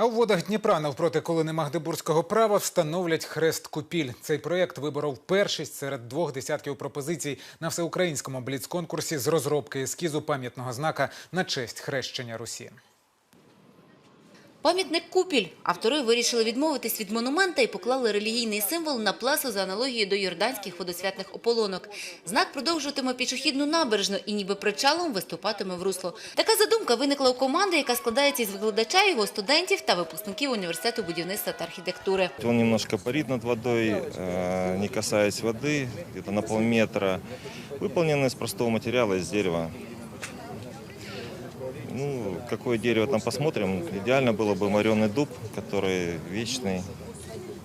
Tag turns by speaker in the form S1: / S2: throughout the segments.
S1: А у водах Дніпра навпроти колони Магдебурзького права встановлять хрест купіль. Цей проєкт виборов першість серед двох десятків пропозицій на всеукраїнському бліц-конкурсі з розробки ескізу пам'ятного знака на честь хрещення Русі.
S2: Пам'ятник Купіль. Автори вирішили відмовитись від монумента і поклали релігійний символ на плесо за аналогією до йорданських водосвятних ополонок. Знак продовжуватиме пішохідну набережну і ніби причалом виступатиме в русло. Така задумка виникла у команди, яка складається із викладача, його студентів та випускників університету будівництва та архітектури.
S3: Он немножко парит над водой, э, не касаясь воды, где-то на полметра. Выполнен из простого материала, из дерева. Ну, какое дерево там посмотрим. Идеально было бы мореный дуб, который вечный,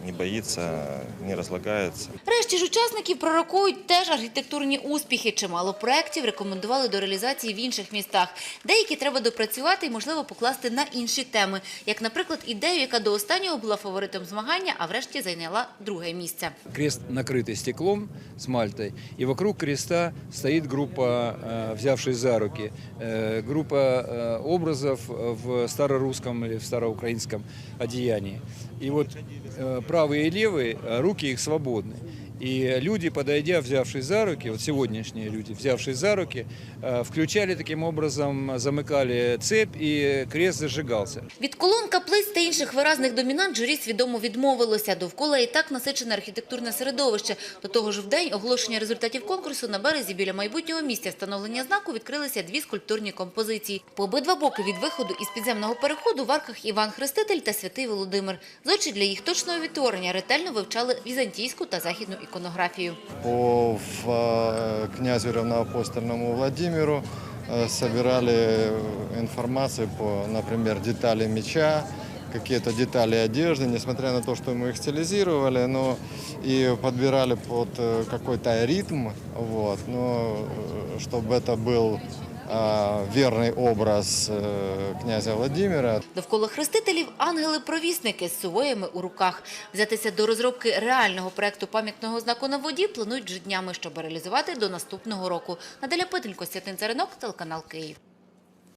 S3: не боится, не разлагается.
S2: Решті ж учасників пророкують теж архітектурні успіхи. Чимало проєктів рекомендували до реалізації в інших містах. Деякі треба допрацювати і, можливо, покласти на інші теми. Як, наприклад, ідею, яка до останнього була фаворитом змагання, а врешті зайняла друге місце.
S4: Крест накрытый стеклом с мальтой, и вокруг креста стоит группа, э, взявшись за руки, э, группа э, образов в старорусском или в староукраинском одеянии. И вот э, правые и левые, э, руки их свободны. И люди, подойдя, взявшись за руки, вот сегодняшние люди, взявшись за руки, э, включали таким образом, замыкали цепь, и крест зажигался.
S2: Від колон, каплиць та інших виразних домінант журі свідомо відмовилося. Довкола і так насичене архітектурне середовище. До того ж, в день оголошення результатів конкурсу на березі біля майбутнього місця встановлення знаку відкрилися дві скульптурні композиції. По обидва боки від виходу із підземного переходу в арках Іван Хреститель та Святий Володимир. Зодчі для їх точного відтворення ретельно вивчали візантійську та західну іконографію.
S5: по в- э, князю равноапостольному Владимиру э, собирали э, информацию по, например, детали меча, какие-то детали одежды, несмотря на то, что мы их стилизировали, но и подбирали под э, какой-то ритм, вот, но э, чтобы это был э, верный образ э, князя Владимира,
S2: Довкола хрестителів ангели-провісники з сувоями у руках. Взятися до розробки реального проекту пам'ятного знаку на воді планують вже днями, щоб реалізувати до наступного року. Надаля Петенько, Святин Царинок, телеканал Київ.